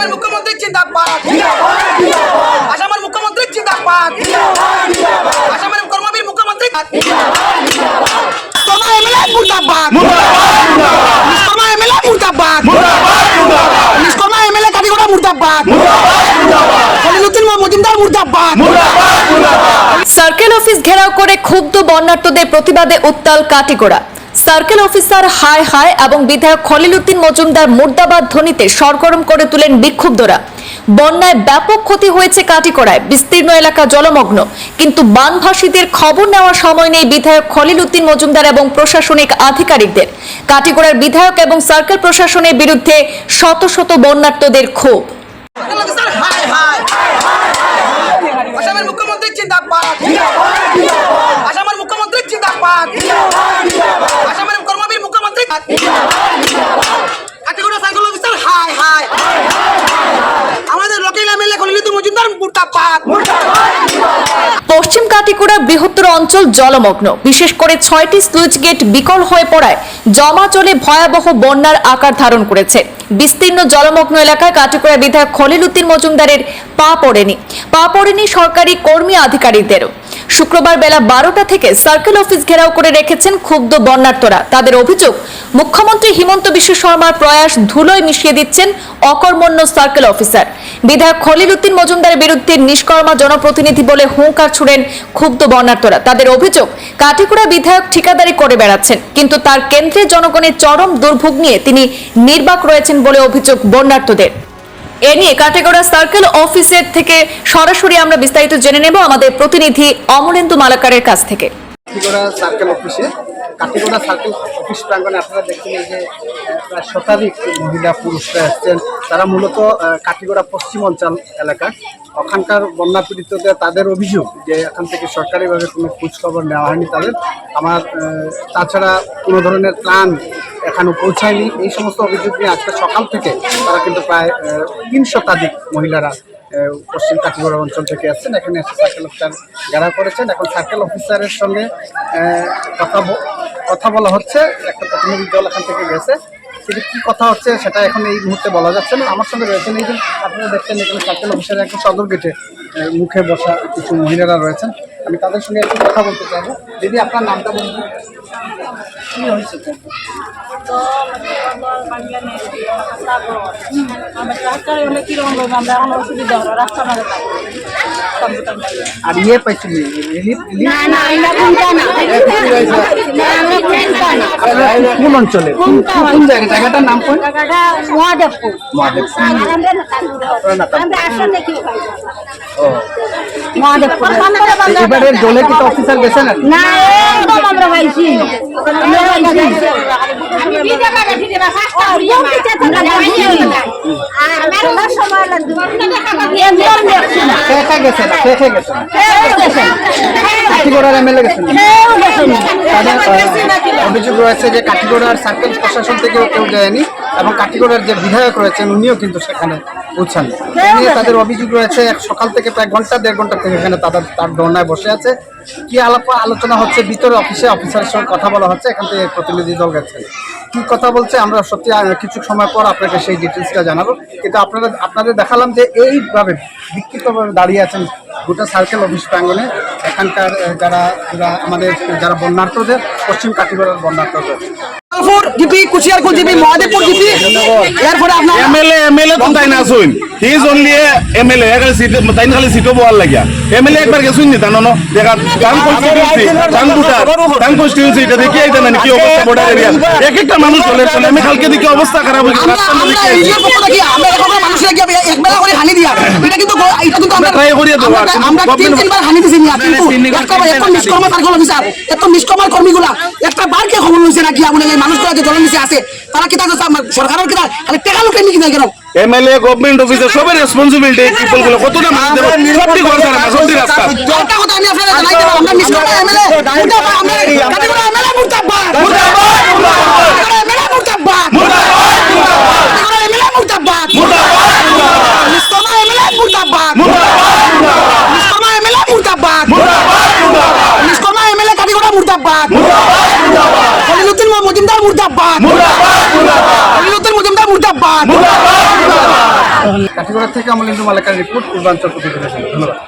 আসামের মুখ্যমন্ত্রী জিন্দাবাদ। আসামের মুখ্যমন্ত্রী জিন্দাবাদ। আসামের কর্মবীর মুখ্যমন্ত্রী কর্মা এমএলএ মুর্দাবাদ। এমএলএ মুর্দাবাদ। সার্কেল অফিস ঘেরাও করে ক্ষুব্ধ বন্যার্তদের প্রতিবাদে উত্তাল কাটিগোড়া। সার্কেল অফিসার হায় হায় এবং বিধায়ক খলিলুদ্দিন মজুমদার মুর্দাবাদ ধ্বনিতে সরগরম করে তুলেন বিক্ষুব্ধরা। বন্যায় ব্যাপক ক্ষতি হয়েছে কাটিগড়ায় বিস্তীর্ণ এলাকা জলমগ্ন। কিন্তু বানভাসীদের খবর নেওয়ার সময় নেই বিধায়ক খলিলুদ্দিন মজুমদার এবং প্রশাসনিক আধিকারিকদের। কাটিগড়ার বিধায়ক এবং সার্কেল প্রশাসনের বিরুদ্ধে শত শত বন্যার্তদের ক্ষোভ। মুখ্যমন্ত্রী জিন্দাবাদ আসামের মুখ্যমন্ত্রী জিন্দাবাদ আসামের কর্মবীর আমাদের মজুমদার পশ্চিম কাটিকুড়ার বৃহত্তর অঞ্চল জলমগ্ন। বিশেষ করে ছয়টি স্লুইচ গেট বিকল হয়ে পড়ায় জমা চলে ভয়াবহ বন্যার আকার ধারণ করেছে। বিস্তীর্ণ জলমগ্ন এলাকায় কাটিকুড়া বিধায়ক খলিলুদ্দিন মজুমদারের পা পড়েনি। পা পড়েনি সরকারি কর্মী আধিকারিকদেরও। শুক্রবার বেলা বারোটা থেকে সার্কেল অফিস ঘেরাও করে রেখেছেন ক্ষুব্ধ বন্যার্তরা। তাদের অভিযোগ, মুখ্যমন্ত্রী হিমন্ত বিশ্ব শর্মার প্রয়াস ধুলোয় মিশিয়ে দিচ্ছেন অকর্মণ্য সার্কেল অফিসার। বিধায়ক খলিলুদ্দিন মজুমদারের বিরুদ্ধে নিষ্কর্মা জনপ্রতিনিধি বলে হুঙ্কার ছুড়েন ক্ষুব্ধ বন্যার্তরা। তাদের অভিযোগ, কাটিকুড়া বিধায়ক ঠিকাদারি করে বেড়াচ্ছেন, কিন্তু তার কেন্দ্রের জনগণের চরম দুর্ভোগ নিয়ে তিনি নির্বাক রয়েছেন বলে অভিযোগ বন্যার্তদের। এ নিয়ে কাটেগড়া সার্কেল অফিসের থেকে সরাসরি আমরা বিস্তারিত জেনে নেব আমাদের প্রতিনিধি অমলেন্দু মালাকারের কাছ থেকে। কাটিগড়া সার্কেল অফিসে কাটিগড়া সার্কেল অফিস প্রাঙ্গনে আপনারা দেখছেন যে প্রায় শতাধিক মহিলা পুরুষরা এসছেন। তারা মূলত কাটিগড়া পশ্চিম অঞ্চল এলাকা। ওখানকার বন্যা পীড়িতদের তাদের অভিযোগ যে এখান থেকে সরকারিভাবে কোনো খোঁজখবর নেওয়া হয়নি তাদের। আমার তাছাড়া কোনো ধরনের ত্রাণ এখনও পৌঁছায়নি। এই সমস্ত অভিযোগ নিয়ে আজকে সকাল থেকে তারা কিন্তু প্রায় তিন শতাধিক মহিলারা পশ্চিম কাটিগড়া অঞ্চল থেকে আসছেন এখানে এসে সার্কেল অফিসার যারা করেছেন, এখন সার্কেল অফিসারের সঙ্গে কথা কথা বলা হচ্ছে। একটা প্রতিনিধি দল এখান থেকে গেছে। কিন্তু কি কথা হচ্ছে সেটা এখন এই মুহূর্তে বলা যাচ্ছে না। আমার সঙ্গে রয়েছেন এই যে আপনারা দেখছেন এখানে সার্কেল অফিসারের একটা সদর গেটে মুখে বসা কিছু মহিলারা রয়েছেন। আমি তাদের সঙ্গে একটু কথা বলতে চাইব। দিদি আপনার নামটা বলুন। কি হয়েছে? আর ইয়ে আপনারা কোন অঞ্চলে? কোন কোন জায়গা? জায়গাটার নাম কোন? মহাদেবপুর। মহাদেবপুর। আপনারা না এবারে কি অফিসার একদম আমরা গেছেন এমএলএ গেছেন তাদের অভিযোগ রয়েছে যে কাঠিগড়ার সার্কেল প্রশাসন থেকেও কেউ যায়নি এবং কাঠিগড়ার যে বিধায়ক রয়েছেন উনিও কিন্তু সেখানে নিয়ে তাদের অভিযোগ রয়েছে এক সকাল থেকে প্রায় ঘণ্টা দেড় ঘণ্টা থেকে এখানে তাদের তার ধর্নায় বসে আছে। কি আলাপ আলোচনা হচ্ছে? ভিতরে অফিসে অফিসারের সঙ্গে কথা বলা হচ্ছে এখান থেকে প্রতিনিধি দল গেছেন কি কথা বলছে? আমরা সত্যি কিছু সময় পর আপনাকে সেই ডিটেলসটা জানাব। কিন্তু আপনারা আপনাদের দেখালাম যে এইভাবে বিক্ষিপ্তভাবে দাঁড়িয়ে আছেন গোটা সার্কেল অফিস প্রাঙ্গনে এখানকার যারা যারা আমাদের যারা বন্যার্থদের পশ্চিম কাটিগড়ার বন্যার্থদের। কুচিয়ার জিপি মহাদেবপুর জিপি। এরপরে আপনার এমএলএ এমএলএ তো তাই না শুন। হি ইজ অনলি এমএলএ খালি সিট তাই খালি সিটও বল লাগিয়া। এমএলএ একবার গেছুন নি তানো নো দেখা টান কনস্টিটিউন্সি টান দুটা টান কনস্টিটিউন্সি এটা দেখি আইতা না কি অবস্থা বর্ডার এরিয়া এক একটা মানুষ চলে চলে আমি কালকে দেখি অবস্থা খারাপ হয়ে আমরা আমরা পক্ষ থেকে একবেলা করে হানি দিয়া। এটা কিন্তু এটা কিন্তু আমরা আমরা- কিন্তু আমরা তিন government- তিনবার হানি দিছি নিয়া কিন্তু তিনবার একটা এত নিষ্কর্ম সার্কেল অফিসার এত নিষ্কর্মার কর্মীগুলা একটা বার কে খবর লইছে নাকি আমনে মানুষগুলা যে জলের নিচে আছে তারা কি তাদের সরকারের কি খালি টাকা লোকের নিকি কেন? এমএলএ গভর্নমেন্ট অফিসার সবের রেসপন্সিবিলিটি পিপলগুলো কতটা মানুষ দেবো? সবটি ঘর সারা সবটি রাস্তা। একটা কথা আমি আপনাদের জানাই দেব আমরা নিষ্কর্ম এমএলএ মুর্দাবাদ আমরা কাটিগড়া এমএলএ মুর্দাবাদ মুর্দাবাদ কাটিগড়া এমএলএ মুর্দাবাদ। মুর্দাবাদ কাটিগড়া এমএলএ মুর্দাবাদ। মুর্দাবাদ নিষ্কর্ম এমএলএ মুর্দাবাদ। নিষ্কর্ম এমএলএ মুর্দাবাদ নিষ্কর্ম এমএলএ কাটিগড়া মুর্দাবাদ। খলিলুদ্দিন মজুমদার মুর্দাবাদ। খলিলুদ্দিন মজুমদার মুর্দাবাদ। কাঠিগড়া থেকে আমলিন্দু মালাকার রিপোর্ট পূর্বাঞ্চল প্রতিবেদন। ধন্যবাদ।